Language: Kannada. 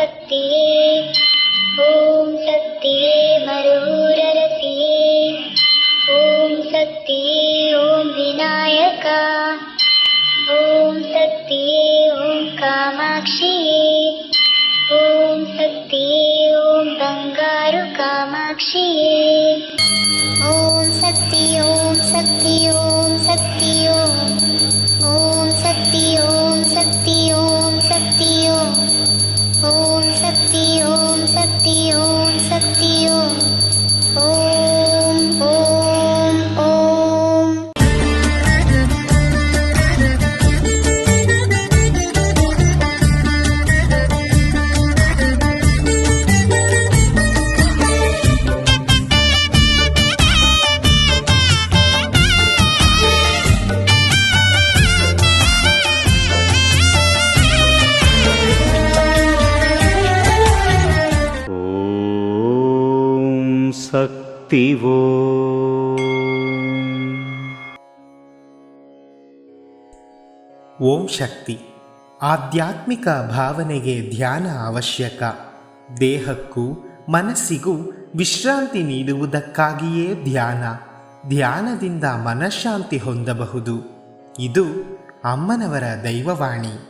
सत्ये। मरुरति ॐ सत्य ॐ विनायका। ॐ सत्य ॐ कामाक्षिये ॐ सत्य ॐ बङ्गारु बङ्गारुकामाक्षी ಸಕ್ತಿವೋ ಓಂ ಶಕ್ತಿ. ಆಧ್ಯಾತ್ಮಿಕ ಭಾವನೆಗೆ ಧ್ಯಾನ ಅವಶ್ಯಕ. ದೇಹಕ್ಕೂ ಮನಸ್ಸಿಗೂ ವಿಶ್ರಾಂತಿ ನೀಡುವುದಕ್ಕಾಗಿಯೇ ಧ್ಯಾನ. ಧ್ಯಾನದಿಂದ ಮನಃಶಾಂತಿ ಹೊಂದಬಹುದು. ಇದು ಅಮ್ಮನವರ ದೈವವಾಣಿ.